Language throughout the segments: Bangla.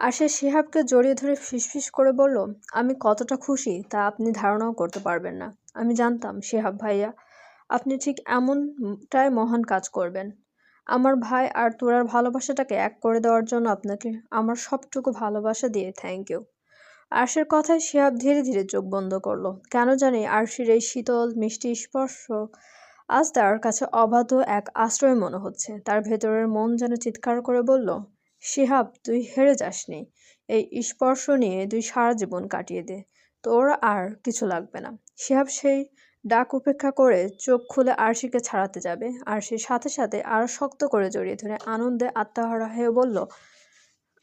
আশা শিহাবকে জড়িয়ে ধরে ফিসফিস করে বলল, আমি কতটা খুশি তা আপনি ধারণাও করতে পারবেন না। আমি জানতাম, শিহাব ভাইয়া, আপনি ঠিক এমনটাই মহান কাজ করবেন। আমার ভাই আর তোরার ভালোবাসাটাকে এক করে দেওয়ার জন্য আপনাকে আমার সবটুকু ভালোবাসা দিয়ে থ্যাংক ইউ আরশের কথায় শিহাব ধীরে ধীরে চোখ বন্ধ করল। কেন জানি আরশির এই শীতল, মিষ্টি স্পর্শ আজ তার কাছে অবাধ এক আশ্রয় মনে হচ্ছে। তার ভেতরের মন যেন চিৎকার করে বলল শিহাব, তুই হেরে যাসনি। এই স্পর্শ নিয়ে তুই সারা জীবন কাটিয়ে দে। তোর আর কিছু লাগবে না। শিহাব সেই ডাক উপেক্ষা করে চোখ খুলে আরশিকে ছাড়াতে যাবে। আরশির সাথে সাথে আরও শক্ত করে জড়িয়ে ধরে আনন্দে আত্মহারা হয়ে বলল,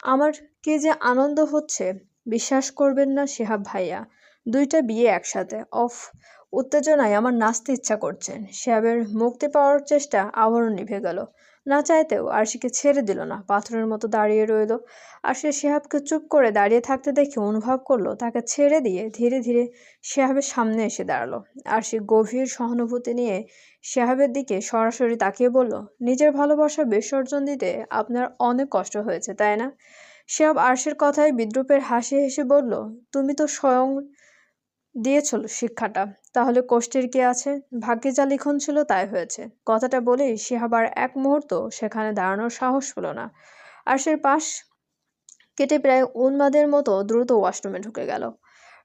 আমার কি যে আনন্দ হচ্ছে, বিশ্বাস করবেন না শিহাব ভাইয়া। দুইটা বিয়ে একসাথে। অফ, উত্তেজনায় আমার নাচতে ইচ্ছা করছে। শিহাবের মুক্তি পাওয়ার চেষ্টা আবারও নিভে গেল। না চাইতেও আরশিকে ছেড়ে দিল না, পাথরের মতো দাঁড়িয়ে রইল। আরশি শিহাবকে চুপ করে দাঁড়িয়ে থাকতে দেখে অনুভব করল, তাকে ছেড়ে দিয়ে ধীরে ধীরে শিহাবের সামনে এসে দাঁড়াল। আরশি গভীর সহানুভূতি নিয়ে শিহাবের দিকে সরাসরি তাকিয়ে বলল, নিজের ভালোবাসা বিসর্জন দিতে আপনার অনেক কষ্ট হয়েছে, তাই না? শিহাব আরশের কথায় বিদ্রুপের হাসি হেসে বলল, তুমি তো স্বয়ং দিয়েছিল শিক্ষাটা। তাহলে কষ্টের কি আছে? ভাগ্যে যা লিখন ছিল তাই হয়েছে। কথাটা বলেই শিহাব আর এক মুহূর্ত সেখানে দাঁড়ানোর সাহস হলো না। আরশের পাশ কেটে প্রায় উন্মাদের মতো দ্রুত ওয়াশরুমে ঢুকে গেল।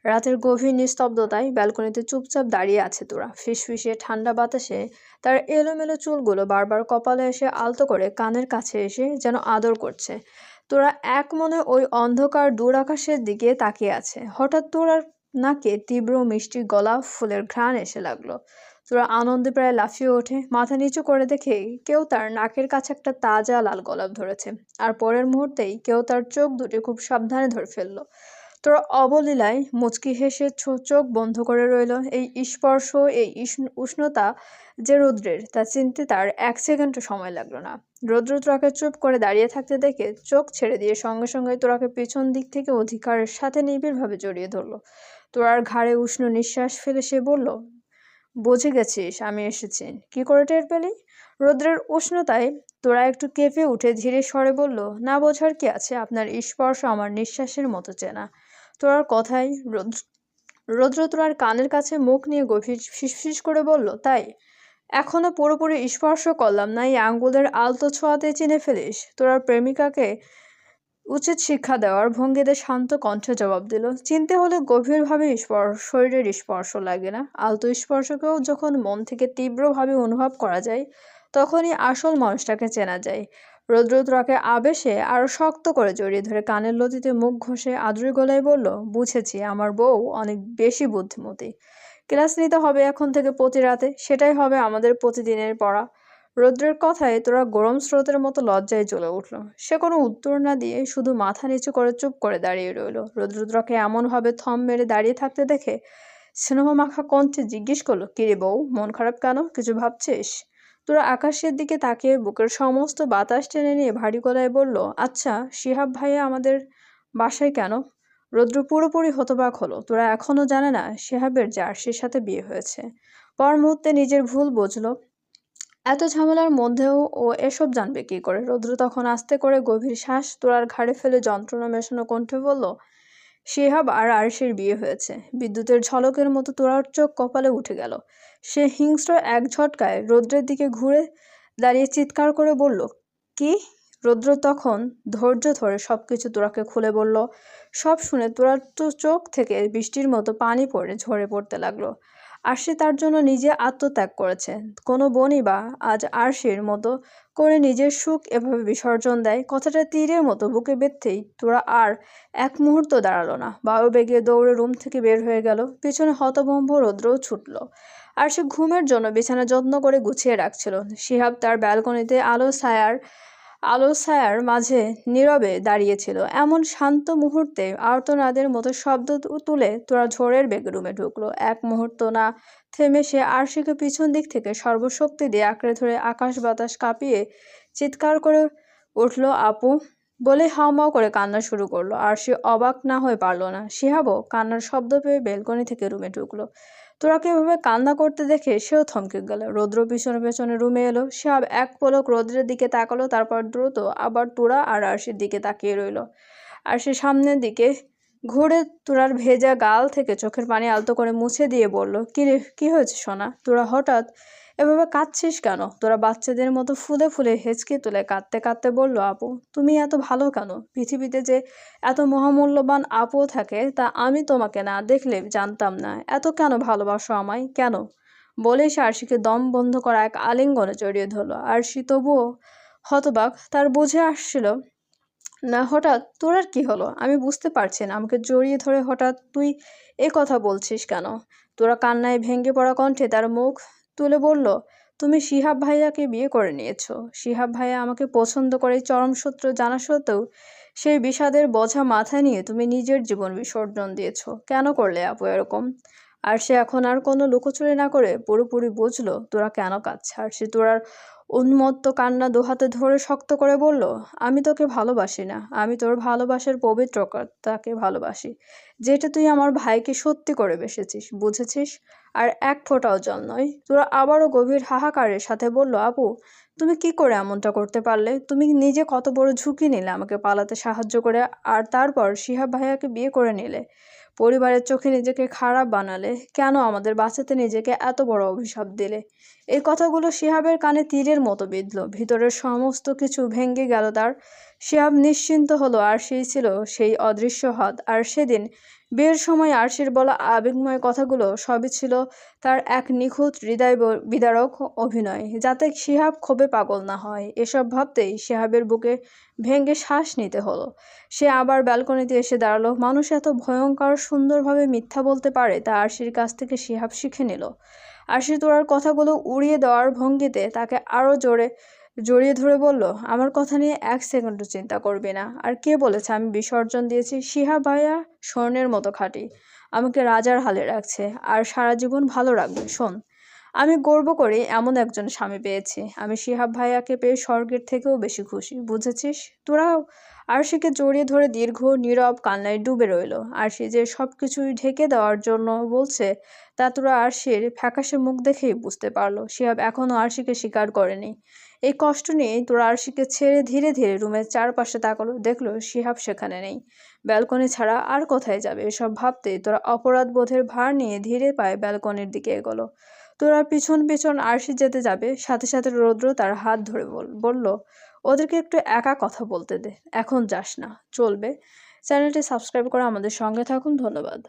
রাতের গভীর নিস্তব্ধতায় ব্যালকনিতে চুপচাপ দাঁড়িয়ে আছে তোরা। ফিসফিসে ঠান্ডা বাতাসে তার এলোমেলো চুলগুলো বারবার কপালে এসে আলতো করে কানের কাছে এসে যেন আদর করছে। তোরা এক মনে ওই অন্ধকার দূর আকাশের দিকে তাকিয়ে আছে। হঠাৎ তোরার নাকে তীব্র মিষ্টি গলাপ ফুলের ঘ্রাণ এসে লাগল। তোরা আনন্দে প্রায় লাফিয়ে ওঠে, মাথা নিচু করে দেখে কেউ তার নাকের কাছে একটা তাজা লাল গোলাপ ধরেছে, আর পরের মুহূর্তেই কেউ তার চোখ দুটি খুব সাবধানে ধরে ফেলল। তোরা অবলীলায় মুচকি হেসে চোখ বন্ধ করে রইল। এই স্পর্শ, এই উষ্ণতা যে রৌদ্রের, তা চিনতে তার এক সেকেন্ডও সময় লাগল না। রৌদ্র তোরাকে চুপ করে দাঁড়িয়ে থাকতে দেখে চোখ ছেড়ে দিয়ে সঙ্গে সঙ্গে তোরাকে পেছন দিক থেকে অধিকারের সাথে নিবিড়ভাবে জড়িয়ে ধরলো। তোরার ঘাড়ে উষ্ণ নিঃশ্বাস ফেলে সে বলল, বুঝে গেছিস, আমি এসেছি। কি করে টের পেলি? রৌদ্রের উষ্ণতায় তোরা একটু কেঁপে উঠে ধীরে স্বরে বলল, না বোঝার কি আছে? আপনার স্পর্শ আমার নিঃশ্বাসের মতো চেনা তোরার কথাই রৌদ্র রৌদ্র তোরার কানের কাছে মুখ নিয়ে গভীর ফিসফিস করে বলল, তাই? এখনও পুরোপুরি স্পর্শ করলাম না, এই আঙ্গুলের আলতো ছোঁয়াতে চিনে ফেলিস। তোরার প্রেমিকাকে উচিত শিক্ষা দেওয়ার। ভঙ্গিতে শান্ত কণ্ঠে জবাব দিল, চিনতে হলে গভীরভাবে স্পর্শ শরীরের স্পর্শ লাগে না। আলতো স্পর্শকেও যখন মন থেকে তীব্রভাবে অনুভব করা যায়, তখনই আসল মানুষটাকে চেনা যায়। রৌদ্রদ্রাকে আবেশে আরও শক্ত করে জড়িয়ে ধরে কানের লতিতে মুখ ঘষে আদুরি গলায় বলল, বুঝেছি, আমার বউ অনেক বেশি বুদ্ধিমতী। ক্লাস নিতে হবে এখন থেকে প্রতি রাতে, সেটাই হবে আমাদের প্রতিদিনের পড়া। রৌদ্রের কথায় তোরা গরম স্রোতের মতো লজ্জায় জ্বলে উঠল। সে কোনো উত্তর না দিয়ে শুধু মাথা নিচু করে চুপ করে দাঁড়িয়ে রইল। রৌদ্রদ্রাকে এমনভাবে থম মেরে দাঁড়িয়ে থাকতে দেখে স্নেহ মাখা কণ্ঠে জিজ্ঞেস করল, কিরে বউ, মন খারাপ কেন? কিছু ভাবছিস? তোরা আকাশের দিকে তাকিয়ে বুকের সমস্ত বাতাস টেনে নিয়ে ভারী গলায় বলল আচ্ছা শিহাব ভাইয়া আমাদের বাসায় কেন? রৌদ্র পুরোপুরি হতবাক হলো। তোরা এখনও জানে না, শিহাবের জার্সির সাথে বিয়ে হয়েছে। পর মুহূর্তে নিজের ভুল বুঝলো। এত ঝামেলার মধ্যেও ও এসব জানবে কি করে? রৌদ্র তখন আস্তে করে গভীর শ্বাস তোরার ঘাড়ে ফেলে যন্ত্রণা মেশানো কণ্ঠে বলল, শিহাব আর আরশির বিয়ে হয়েছে। বিদ্যুতের ঝলকের মতো তোরার চোখ কপালে উঠে গেল। সে হিংস্র এক ঝটকায় রৌদ্রের দিকে ঘুরে দাঁড়িয়ে চিৎকার করে বলল, কি? রৌদ্র তখন ধৈর্য ধরে সবকিছু তোরাকে খুলে বলল। সব শুনে তোরার তো চোখ থেকে বৃষ্টির মতো পানি পড়ে ঝরে পড়তে লাগল। আরশি তার জন্য নিজে আত্মত্যাগ করেছে। কোনো বনই বা আজ আরশির মতো করে নিজের সুখ এভাবে বিসর্জন দেয়, কথাটা তীরের মতো, বুকে বেঁধতেই। তোরা আর এক মুহূর্ত দাঁড়াল না। বায়ু বেগে দৌড়ে রুম থেকে বের হয়ে গেল। পিছনে হতভম্ব রৌদ্রও ছুটল। আর সে ঘুমের জন্য বিছানা যত্ন করে গুছিয়ে রাখছিল। শিহাব তার ব্যালকনিতে আলো ছায়ার আলো ছায়ার মাঝে নীরবে দাঁড়িয়েছিল। এমন শান্ত মুহূর্তে আর্তনাদের মতো শব্দ তুলে তোরা ঝোড়ের বেগে রুমে ঢুকলো। এক মুহূর্ত না থেমে সে আরশিকে পিছন দিক থেকে সর্বশক্তি দিয়ে আঁকড়ে ধরে আকাশ বাতাস কাঁপিয়ে চিৎকার করে উঠল, আপু! বলে হাওমাও করে কান্না শুরু করল। আর সে অবাক না হয়ে পারল না। শিহাবও কান্নার শব্দ পেয়ে বেলকনি থেকে রুমে ঢুকলো। তোরাকে এভাবে কান্না করতে দেখে সেও থমকে গেল। রৌদ্র পিছনে পেছনে রুমে এলো। সে এক পলক রৌদ্রের দিকে তাকালো, তারপর দ্রুত আবার তোরা আর আরশির দিকে তাকিয়ে রইল। আর সে সামনের দিকে ঘুরে তোরার ভেজা গাল থেকে চোখের পানি আলতো করে মুছে দিয়ে বলল কি রে কি হয়েছে সোনা? তোরা হঠাৎ এভাবে কাঁদছিস কেন? তোরা বাচ্চাদের মতো ফুলে ফুলে হেঁচকে তুলে কাঁদতে কাঁদতে বলল, আপু, তুমি এত ভালো কেন? পৃথিবীতে যে এত মহামূল্যবান আপুও থাকে, তা আমি তোমাকে না দেখলে জানতাম না। এত কেন ভালোবাসো আমায়? কেন? বলে সে আরশিকে দম বন্ধ করা এক আলিঙ্গনে জড়িয়ে ধরলো। আরশি তবুও হতবাক, তার বুঝে আসছিল না, হঠাৎ তোর আর কি হলো? আমি বুঝতে পারছি না। আমাকে জড়িয়ে ধরে হঠাৎ তুই এ কথা বলছিস কেন? তোরা কান্নায় ভেঙে পড়া কণ্ঠে তার মুখ তুলে বলল, তুমি শিহাব ভাইয়াকে বিয়ে করে নিয়েছো। শিহাব ভাইয়া আমাকে পছন্দ করে চরম সূত্র জানা সত্ত্বেও সেই বিষাদের বোঝা মাথায় নিয়ে তুমি নিজের জীবন বিসর্জন দিয়েছ। কেন করলে আপু এরকম? আর সে এখন আর কোনো লুকোচুরি না করে পুরোপুরি বুঝলো তোরা কেন কাঁদছে। আর সে তোরার উন্মত্ত কান্না দুহাতে ধরে শক্ত করে বলল, আমি তোকে ভালোবাসি না। আমি তোর ভালোবাসার পবিত্র তাকে ভালোবাসি। যেটা তুই আমার ভাইকে সত্যি করে বেসেছিস, বুঝেছিস? আর এক ফোঁটাও জল নয় তোরা আবারও গভীর হাহাকারের সাথে বলল, আপু, তুমি কি করে এমনটা করতে পারলে? তুমি নিজে কত বড় ঝুঁকি নিলে আমাকে পালাতে সাহায্য করে, আর তারপর শিহাব ভাইয়াকে বিয়ে করে নিলে। পরিবারের চোখে নিজেকে খারাপ বানালে কেন আমাদের বাঁচাতে নিজেকে এত বড় অভিশাপ দিলে? এই কথাগুলো শিহাবের কানে তীরের মতো বিঁধল। ভিতরের সমস্ত কিছু ভেঙে গেল তার। শিহাব নিশ্চিন্ত হলো, আর সেই ছিল সেই অদৃশ্য হাত। আর সেদিন বিয়ের সময় আরশির বলা আবেগময় কথাগুলো সবই ছিল তার এক নিখুঁত হৃদয় বিদারক অভিনয়, যাতে শিহাব ক্ষোভে পাগল না হয়। এসব ভাবতেই শিহাবের বুকে ভেঙে শ্বাস নিতে হলো। সে আবার ব্যালকনিতে এসে দাঁড়াল। মানুষ এত ভয়ঙ্কর সুন্দরভাবে মিথ্যা বলতে পারে তা আরশির কাছ থেকে শিহাব শিখে নিল। আরশি তোরার কথাগুলো উড়িয়ে দেওয়ার ভঙ্গিতে তাকে আরও জোরে জড়িয়ে ধরে বলল, আমার কথা নিয়ে এক সেকেন্ডও চিন্তা করবি না। আর কে বলেছে আমি বিসর্জন দিয়েছি? শিহা ভাইয়া স্বর্ণের মতো খাটি। আমাকে রাজার হালে রাখছে। আর সারা জীবন ভালো রাখবে। শোন, আমি গর্ব করে এমন একজন স্বামী পেয়েছি। আমি শিহাব ভাইয়াকে পেয়ে স্বর্গের থেকেও বেশি খুশি। বুঝেছিস? তোরাও আরশিকে জড়িয়ে ধরে দীর্ঘ, নীরব কান্নায় ডুবে রইল। আরশি যে সব কিছুই ঢেকে দেওয়ার জন্য বলছে, তা তোরা আরশির ফ্যাকাশে মুখ দেখেই বুঝতে পারল। শিহাব এখনও আরশিকে স্বীকার করেনি। এই কষ্ট নিয়ে তোরা আরশিকে ছেড়ে ধীরে ধীরে রুমের চারপাশে তাকালো। দেখল শিহাব সেখানে নেই। ব্যালকনি ছাড়া আর কোথায় যাবে এসব ভাবতেই তোরা অপরাধ বোধের ভার নিয়ে ধীরে পায়ে ব্যালকনির দিকে এগোলো। তোরা পিছন পিছন আরশি যেতে যাবে। সাথে সাথে রৌদ্র তার হাত ধরে বলল ওদেরকে একটু একা কথা বলতে দে। এখন যাস না, চলবে। চ্যানেলটি সাবস্ক্রাইব করে আমাদের সঙ্গে থাকুন, ধন্যবাদ।